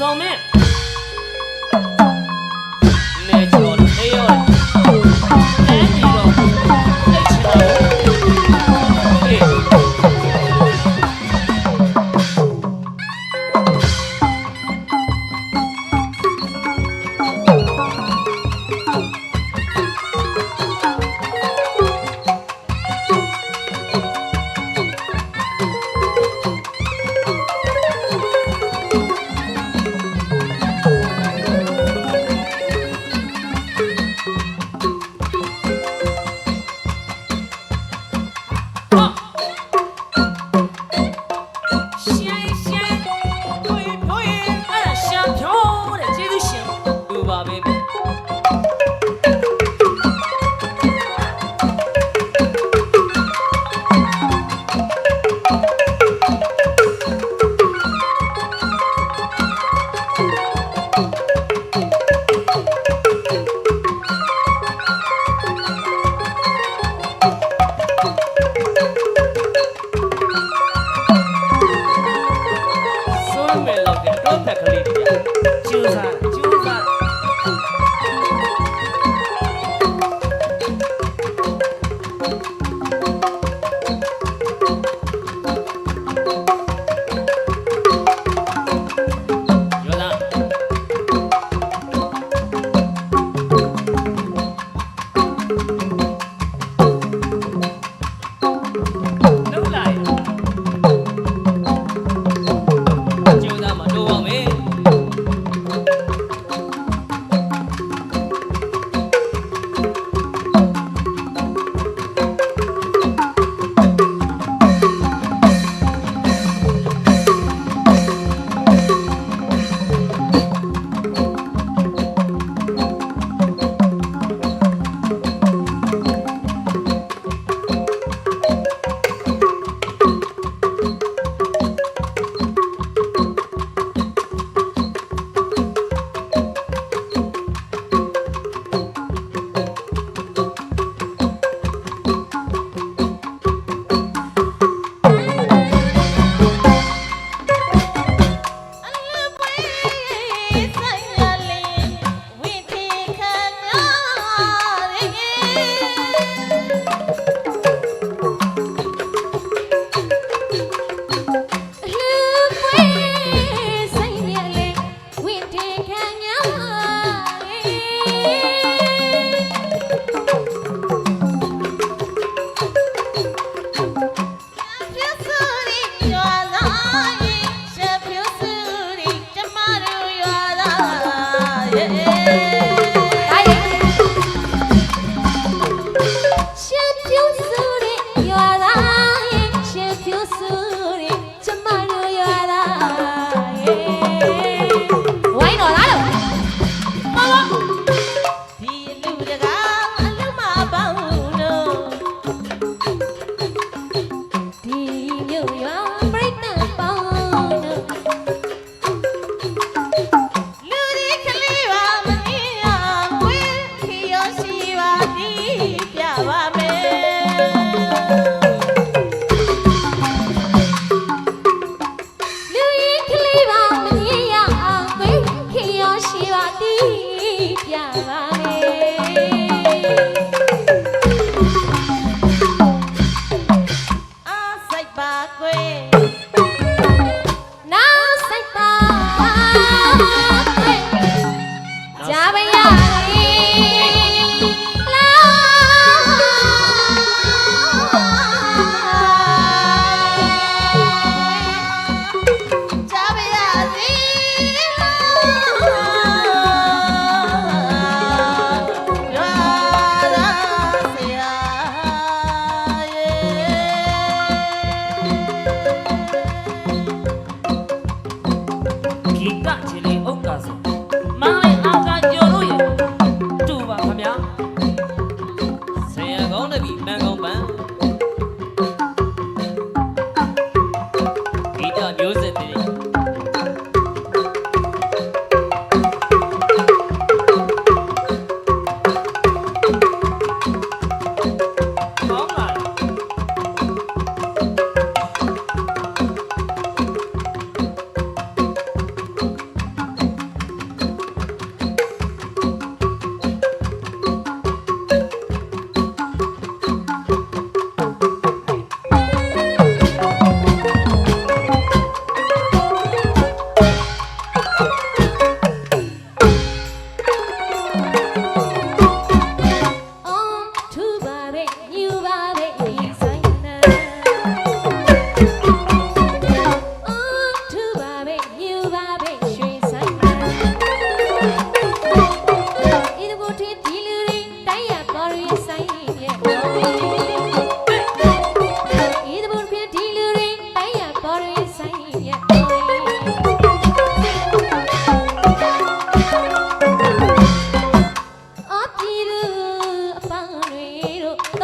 ဇော်မ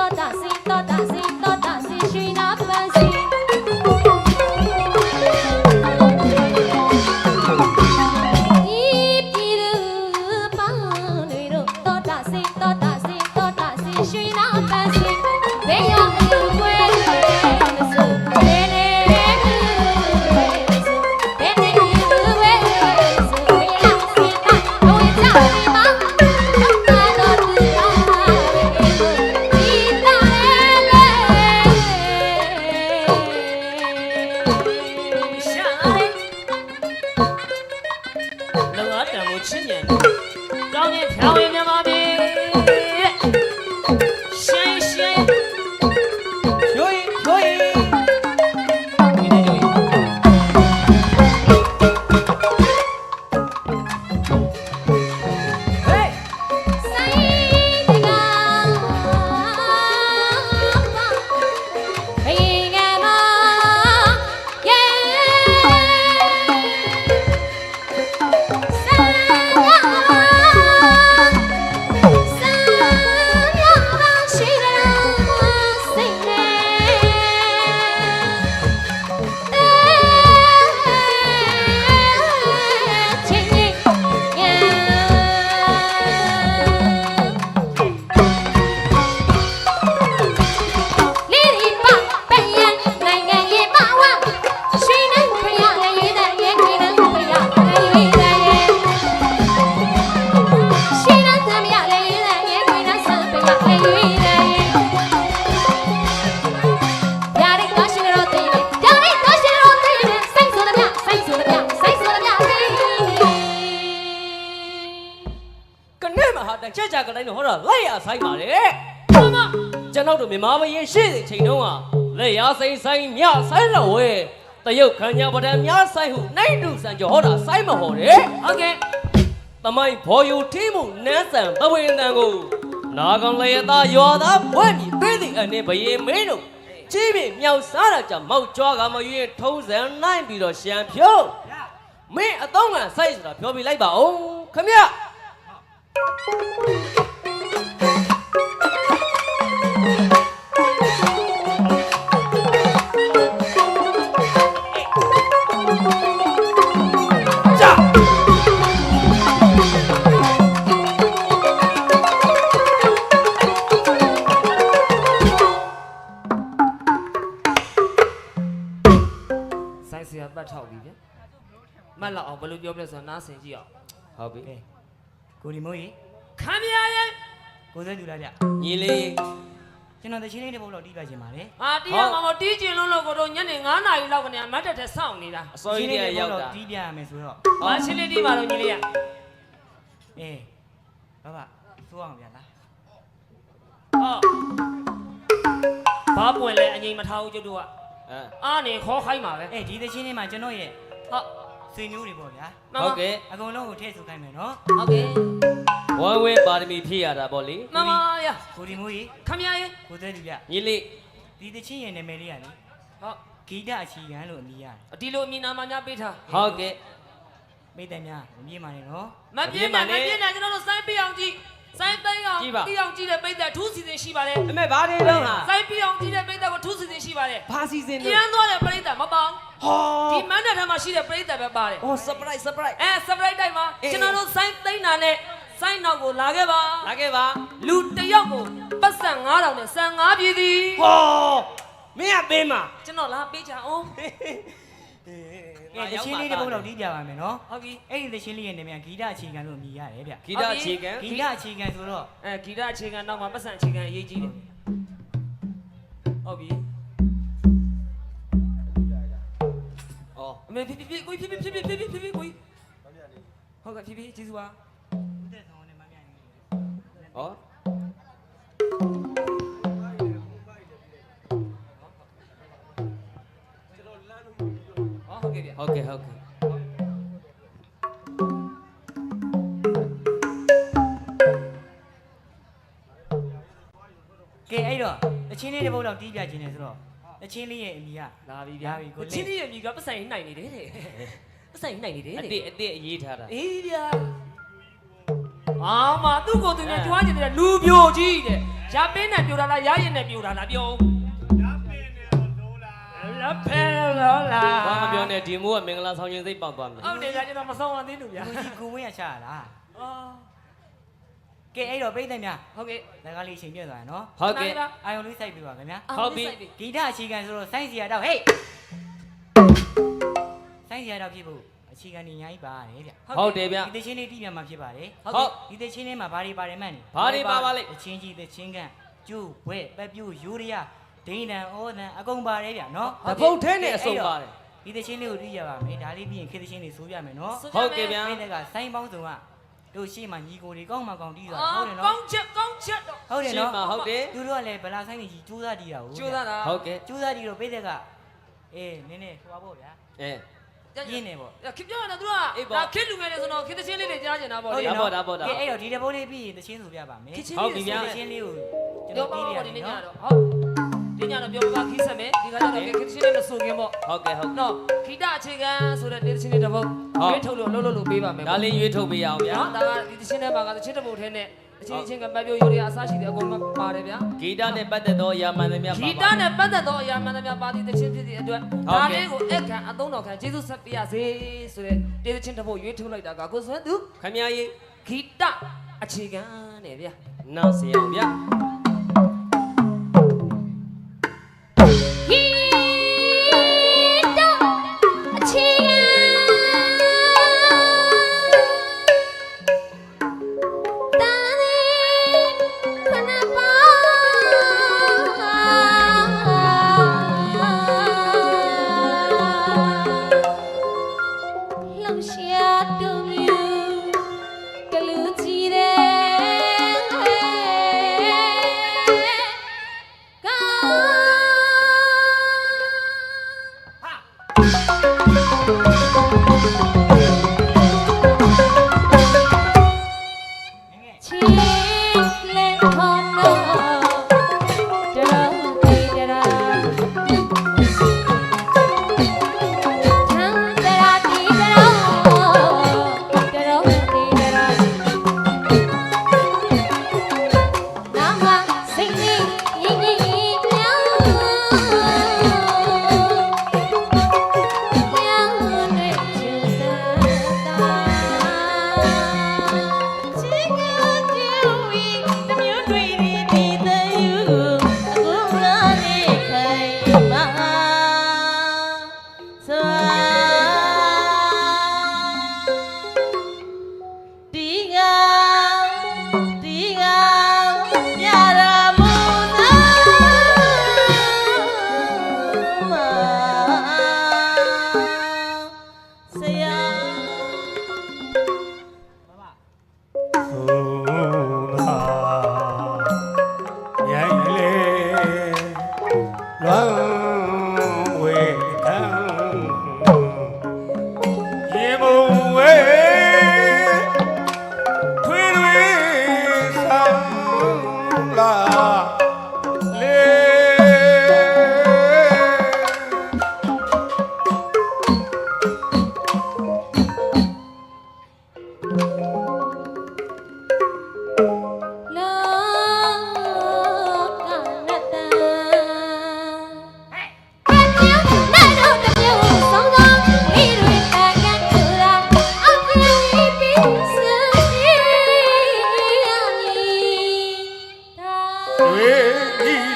တောတာစင်တော င်း မြန်မာမရင်ရှိတဲ့ချိန်တုန်းကလက်ရဆိုင်ဆိုင်မြဆိုင်တော်ဝဲတရုတ်ခညာပဒံမြဆိုင်ဟုနိုင်တူဆန်ကျော်ဟောတာဆိုင်မဟောတယ်ဟုတ်ကဲ့တမိုင်းဘော်ယူထီးမှုနန်းဆန်ပဝေတန်ကိုနာကောင်လေသားရွာသားဘွဲ့မြည်ပေးသည့်အနေဘယေမင်းတို့ကြီးပြမြောက်စားတာကြောင့်မောက်ကြွားကမရွေးထုံးစံနိုင်ပြီးတော့ရှံဖြိုးမင်းအတော့ကစိုက်ဆိုတာပြောပြလိုက်ပါဦးခမရ နားဆင်ကြည့်အောင်ဟုတ်ပြီကိုဒီမိုးကြီးခမရရဲ့ကိုစဲသူလားဗျညီလေးကျွန်တော်တချင်းလေးတစ်ပုတ်လောက်တီးပြခြင်းပါတယ်ဟာတီးရမှာမတီးကျင်လို့လို့ကိုတို့ညနေ9နာရီလောက်ကနေမတ်တက်တဲ့စောင့်နေတာအစိုးရရဲ့ရောက်တာတီးပြရမယ်ဆိုတော့။ဘာရှင်းလေးတီးပါတော့ညီလေးရအေးဘာဘာသိုးအောင်ဗျာလား။ဟော။ဘာပွင့်လဲအငိမ်မထားဘူးကျုပ်တို့ကအဲ။အားနေခေါ်ခိုင်းပါပဲအေးဒီတချင်းလေးမှာကျွန်တော်ရဲ့။ဟုတ် ဆွေမျိုးတွေပေါ့ဗျာမမဟုတ်ကဲ့အကုန်လုံးကိုထည့်ဆိုခိုင်းမယ်နော်ဟုတ်ကဲ့ဝမ်ဝဲပါရမီဖြည့်ရတာပေါ့လေမမရကိုဒီမိုးကြီးခမရရဲ့ကိုစဲသူဗျညီလေးဒီတချင်းရဲ့နာမည်လေးကလေဟုတ်ဂီတအချီခံလို့အမည်ရတယ်ဒီလိုအမြင်နာမများပေးထားဟုတ်ကဲ့မိတ်တယ်များမပြေးပါနဲ့နော်မပြင်းနဲ့မပြင်းနဲ့ကျွန်တော်တို့စိုင်းပြအောင်ကြည့်စိုင်းသိမ်းအောင်ပြအောင်ကြည့်တဲ့ပိတ်သက်ထူးစီစဉ်ရှိပါတယ်အမေဘာတွေတော့ဟာစိုင်းပြအောင်ကြည့်တဲ့ပိတ်သက်ကိုထူးစီစဉ်ရှိပါတယ်ဘာစီစဉ်ပြလဲန်းသွားတဲ့ပိတ်သက်မပေါင်း ဟောဒီမန်းတဲ့ထဲမှာရှိတဲ့ပိတ်သက်ပဲပါတယ်ဟော surprise surprise အဲ surprise တိုင်းမှာအေးကျွန်တော်တို့စိုင်းသိမ်းတာနဲ့စိုင်းနောက်ကိုလာခဲ့ပါလာခဲ့ပါလူတစ်ယောက်ကိုပတ်စံ9000နဲ့ဆန်5ပြည်သည်ဟောမင်းကပေးမှာကျွန်တော်လာပေးချအောင်ကဲတချင်းလေးတစ်ပုတ်လောက်တီးပြပါမယ်နော်ဟုတ်ပြီအဲ့ဒီတချင်းလေးရဲ့နာမည်ကဂီတအချီခံလို့အမည်ရတယ်ဗျဂီတအခြေခံဂီတအချီခံဆိုတော့အဲဂီတအခြေခံနောက်မှာပတ်စံအခြေခံအရေးကြီးတယ်ဟုတ်ပြီ မေဖြည်းဖြည်းကိုဖြည်းဖြည်းဖြည်းဖြည်းဖြည်းဖြည်းဖြည်းကိုဟုတ်ကဲ့ဖြည်းဖြည်းကျေးဇူးပါဦးသက်ဆောင်နဲ့မမြတ်ဘူးဩဟောဟုတ်ကဲ့ဗျဟုတ်ကဲ့ဟုတ်ကဲ့ကဲအဲ့တော့တချင်းလေးတစ်ပုတ်လောက်တီးပြခြင်းနေဆိုတော့ တချင်းလေးရဲ့အမည်ကလာပြီဗျာလာပြီကိုလေးချင်းကြီးရဲ့မြေကပတ်စံနှိုင်နေတယ်တဲ့ပတ်စံနှိုင်နေတယ်အတဲ့တိအတိအရေးထားတာအေးဗျာအာမသူ့ကိုယ်သူနဲ့ကြွားကျင်တဲ့လူပြိုကြီးတဲ့ရရပင်းနဲ့ပြူတာလားရရင်နဲ့ပြူတာလားပြောရပင်းလောလားဘာမပြောနဲ့ဒီမိုးကမင်္ဂလာဆောင်ရင်စိတ်ပေါက်သွားမယ်ဟုတ်တယ်ဗျာကျွန်တော်မဆုံးအောင်သေးလို့ဗျာကိုကြီးကိုဝင်းရချရလားအော် ကဲအဲ့တော့ပြိဿများဟုတ်ကဲ့လက်ကလေးအချိန်ပြည့်သွားရနော်ဟုတ်ကဲ့အာယုံလေးစိုက်ပြပါခင်ဗျာဟုတ်ပြီဂီတအခြေခံဆိုတော့ဆိုင်းစီရတော့ဟေးဆိုင်းစီရတော့ဖြစ်ဖို့အခြေခံညီညာကြီးပါတယ်ဗျဟုတ်တယ်ဗျဒီတချင်းလေးတိပြန်မှာဖြစ်ပါတယ်ဟုတ်ဒီတချင်းလေးမှာဘာတွေပါတယ်မှန်းနေဘာတွေပါပါလိမ့်တချင်းကြီးတချင်းကန့်ကျိုးဘွဲ့ပက်ပြိုးယူရီးယားဒိန်းတန်ဩတန်အကုန်ပါတယ်ဗျနော်တပုတ်ထဲနဲ့အစုံပါတယ်ဒီတချင်းလေးကိုသိရပါမယ်ဒါလေးပြီးရင်ခေတချင်းလေးဆိုပြမယ်နော်ဟုတ်ကဲ့ဗျာအဲ့ဒါကဆိုင်းပေါင်းစုံက တို့ရှိမှညီကိုတွေကောင်းမှကောင်းတီးသွားအော်ဟုတ်တယ်ကောနော်င်းချက်ကောင်းချက်တော့ဟုတ်တယ်ရှင်းနော်မှာဟုတ်တယ်သူတို့ကလည်းဗလာဆိုင်နေကြီးစူးစမ်းတီးတာကိုကျိုးသားတာဟုတ်ကဲ့စူးစမ်းတီးတော့ပိတ်တဲ့ကအေးနည်းနည်းဟိုပါပေါ့ဗျာအဲရင်းနေပေါ့ခင်ပြောရတာသူကအေးပေါ့ဒါခစ်လူငယ်တွေဆိုတော့ခစ်တချင်းလေးတွေကြားကျင်တာပေါ့လေဒါပေါ့ဒါပေါ့ဒါပေါ့ကဲအဲ့တော့ဒီတပုတ်လေးပြီးရင်တချင်းဆိုပြပါမယ်ခစ်ချင်းဟုတ်လေးပြီဗျာတချင်းလေးကိုကျွန်ပြောတော်ပါပြီးပြရဦးဒီမယ်နေ့ညနော်တော့ဟုတ်ဒီညတော့ပြောပါခီးဆက်မယ်ဒီကကြတော့ခစ်ချင်းလေးမဆိုခင်ပေါ့ဟုတ်ကဲ့ဟုတ်နော်ခီတအခြေခံဆိုတဲ့ဒီတချင်းလေးတစ်ပုတ်ဟုတ် ရွေးထုတ်လို့လှုပ်လို့လို့ပေးပါမယ်ဒါလေးရွေးထုတ်ပေးရအောင်ဗျာနော်ဒါကဒီတချင်းထဲမှာကတချင်းတစ်ပုတ်ထဲနဲ့အချင်းချင်းကမပြောရိုးရအစားရှိတဲ့အကုန်ပါတယ်ဗျာဂီတနဲ့ပတ်သက်သောအရာမှန်သမျှပါဂီတပါနဲ့ပတ်သက်သောအရာမှန်သမျှပါသည့်တခြင်းဖြစ်သည့်အတွက်ဟုတ်ဒါကဲ့လေးကိုအခန့်အသုံးတော်ခံကျေးဇူးဆက်ပြရစေဆိုတဲ့တေးတခြင်းတစ်ပုတ်ရွေးထုတ်လိုက်တာကကိုစွမ်းသူခမကြီးဂီတအခြေခံနဲ့ဗျာနောက်စီအောင်ဗျာ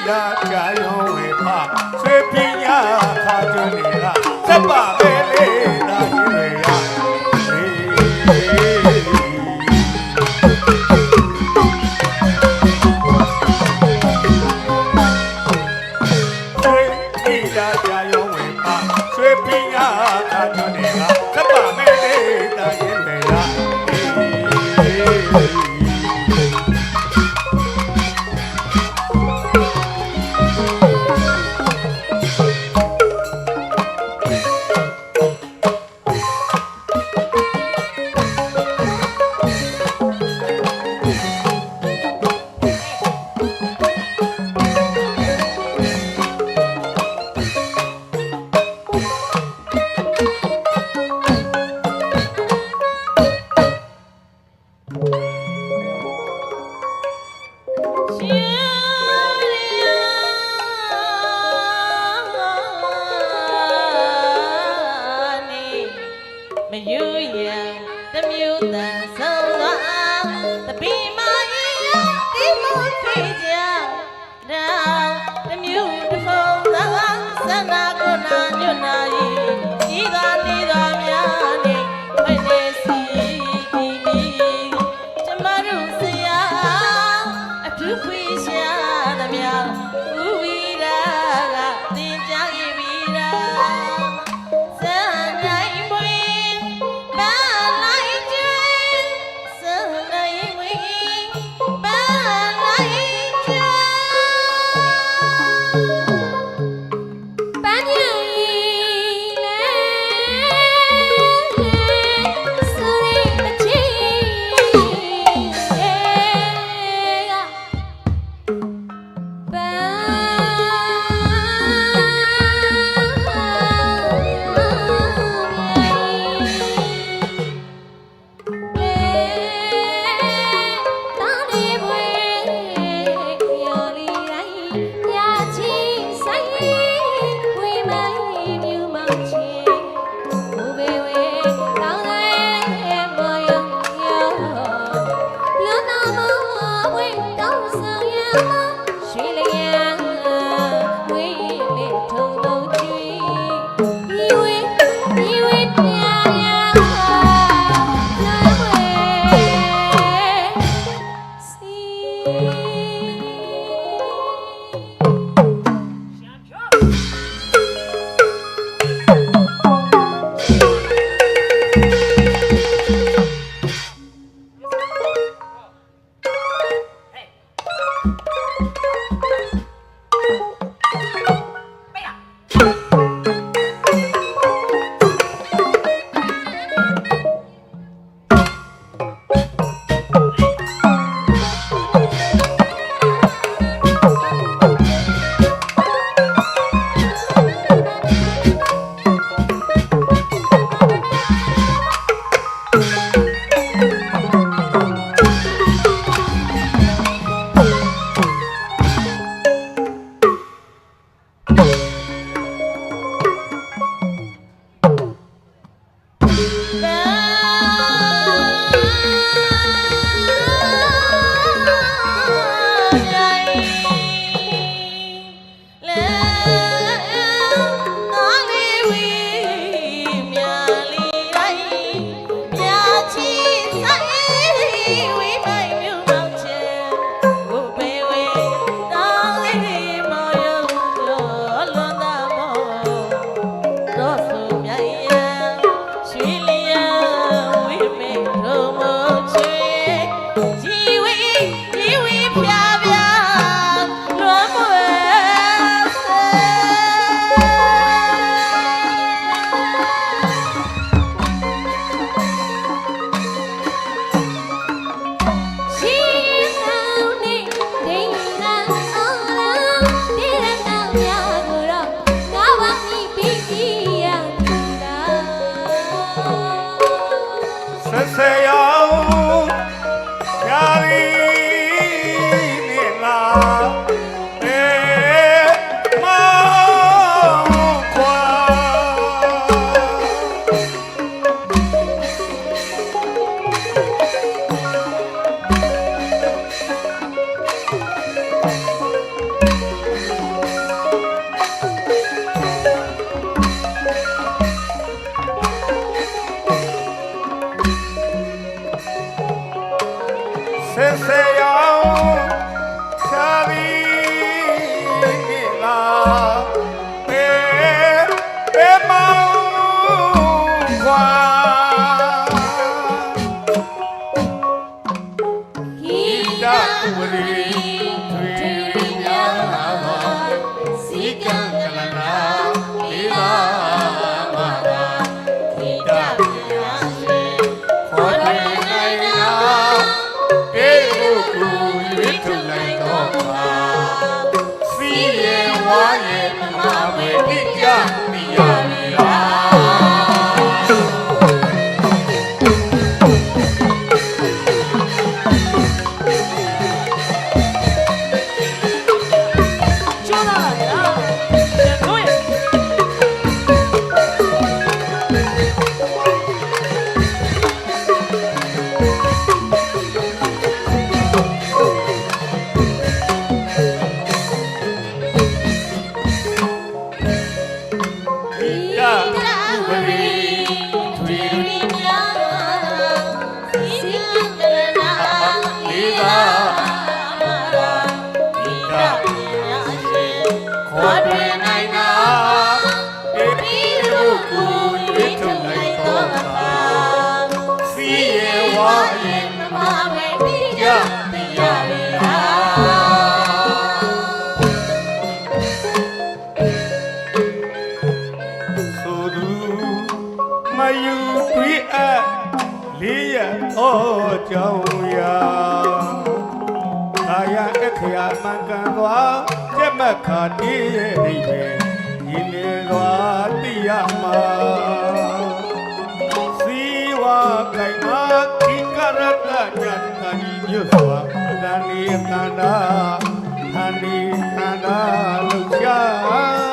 ဤလာကြာရောဝေဖဆွေပညာခါကျွနေလားစက်ပါပဲ သ မမပဲ ယူတွေ့အပ်လေးရဩကြောင်းရာအာယအခရာမင်္ဂန်သွားကျက်မက်ခါတည်းရဲ့အိမ်ပဲဒီလေသွားတိရမှာစီဝါကိုင်မာခိကရတညတ်တာဒီညွတ်စွာတန်ဒီတန္တာဟန်ဒီတန္တာလုံချာ